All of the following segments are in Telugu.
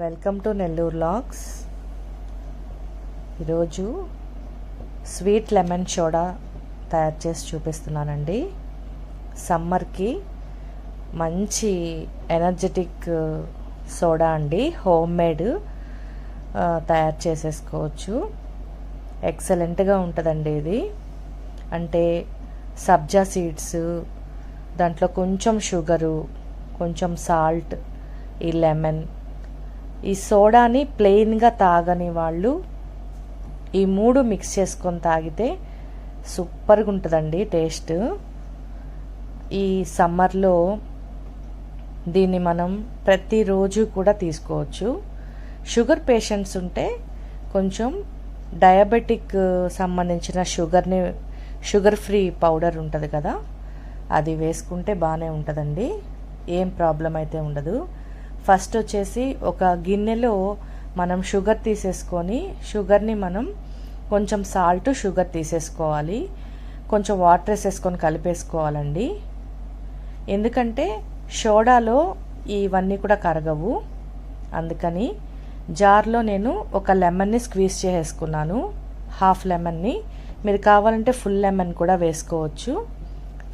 Welcome to Nellore lakhs. ఈరోజు స్వీట్ లెమన్ సోడా తయారు చేసి చూపిస్తున్నానండి. సమ్మర్కి మంచి ఎనర్జెటిక్ సోడా అండి. హోమ్ మేడ్ తయారు చేసేసుకోవచ్చు. ఎక్సలెంట్గా ఉంటుందండి ఇది. అంటే సబ్జా సీడ్స్ దాంట్లో కొంచెం షుగరు కొంచెం సాల్ట్ ఈ లెమన్ ఈ సోడాని ప్లెయిన్గా తాగని వాళ్ళు ఈ మూడు మిక్స్ చేసుకొని తాగితే సూపర్గా ఉంటుందండి టేస్ట్. ఈ సమ్మర్లో దీన్ని మనం ప్రతిరోజు కూడా తీసుకోవచ్చు. షుగర్ పేషెంట్స్ ఉంటే కొంచెం డయాబెటిక్ సంబంధించిన షుగర్ని షుగర్ ఫ్రీ పౌడర్ ఉంటుంది కదా అది వేసుకుంటే బాగానే ఉంటుందండి. ఏం ప్రాబ్లం అయితే ఉండదు. ఫస్ట్ వచ్చేసి ఒక గిన్నెలో మనం షుగర్ తీసేసుకొని షుగర్ని మనం కొంచెం సాల్ట్ షుగర్ తీసేసుకోవాలి. కొంచెం వాటర్ వేసేసుకొని కలిపేసుకోవాలండి. ఎందుకంటే సోడాలో ఇవన్నీ కూడా కరగవు. అందుకని జార్లో నేను ఒక లెమన్ని స్క్వీజ్ చేసేసుకున్నాను. హాఫ్ లెమన్ని. మీరు కావాలంటే ఫుల్ లెమన్ కూడా వేసుకోవచ్చు.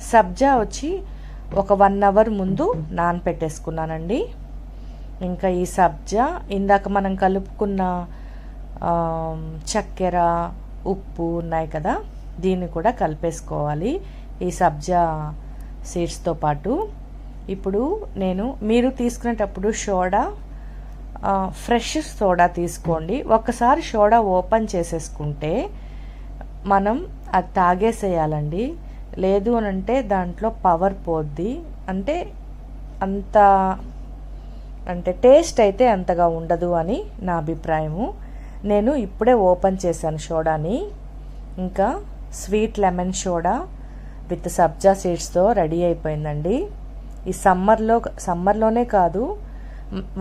సబ్జా వచ్చి ఒక వన్ అవర్ ముందు నానపెట్టేసుకున్నానండి. ఇంకా ఈ సబ్జా ఇందాక మనం కలుపుకున్న చక్కెర ఉప్పు ఉన్నాయి కదా దీన్ని కూడా కలిపేసుకోవాలి. ఈ సబ్జా సీడ్స్తో పాటు. ఇప్పుడు నేను మీరు తీసుకునేటప్పుడు సోడా ఫ్రెష్ సోడా తీసుకోండి. ఒకసారి సోడా ఓపెన్ చేసేసుకుంటే మనం అది తాగేసేయాలండి. లేదు అని అంటే దాంట్లో పవర్ పోద్ది. అంటే అంత అంటే టేస్ట్ అయితే అంతగా ఉండదు అని నా అభిప్రాయము. నేను ఇప్పుడే ఓపెన్ చేశాను సోడాని ఇంకా sweet lemon soda with sabja సీడ్స్తో ready అయిపోయిందండి. ఈ సమ్మర్లో సమ్మర్లోనే కాదు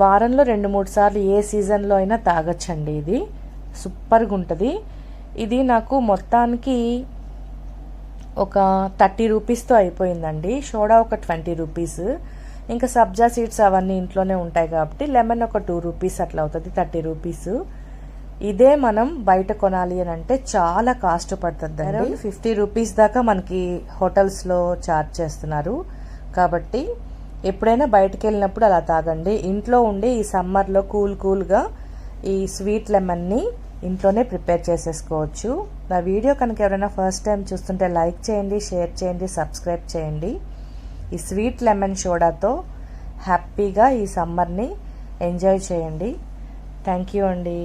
వారంలో రెండు మూడు సార్లు ఏ సీజన్లో అయినా తాగొచ్చండి ఇది. సూపర్గా ఉంటుంది ఇది నాకు మొత్తానికి ఒక థర్టీ రూపీస్తో అయిపోయిందండి. సోడా ఒక ట్వంటీ రూపీస్. ఇంకా సబ్జా సీడ్స్ అవన్నీ ఇంట్లోనే ఉంటాయి కాబట్టి లెమన్ ఒక టూ రూపీస్ అట్లా అవుతుంది థర్టీ రూపీస్. ఇదే మనం బయట కొనాలి అని అంటే చాలా కాస్ట్ పడుతుంది అండి ఫిఫ్టీ రూపీస్ దాకా మనకి హోటల్స్లో చార్జ్ చేస్తున్నారు. కాబట్టి ఎప్పుడైనా బయటకు వెళ్ళినప్పుడు అలా తాగండి. ఇంట్లో ఉండి ఈ సమ్మర్లో కూల్ కూల్గా ఈ స్వీట్ లెమన్ని ఇంట్లోనే ప్రిపేర్ చేసేసుకోవచ్చు. నా వీడియో కనుక ఎవరైనా ఫస్ట్ టైం చూస్తుంటే లైక్ చేయండి షేర్ చేయండి సబ్స్క్రైబ్ చేయండి. ఈ స్వీట్ లెమన్ సోడాతో హ్యాపీగా ఈ సమ్మర్ని ఎంజాయ్ చేయండి. థ్యాంక్ యూ అండి.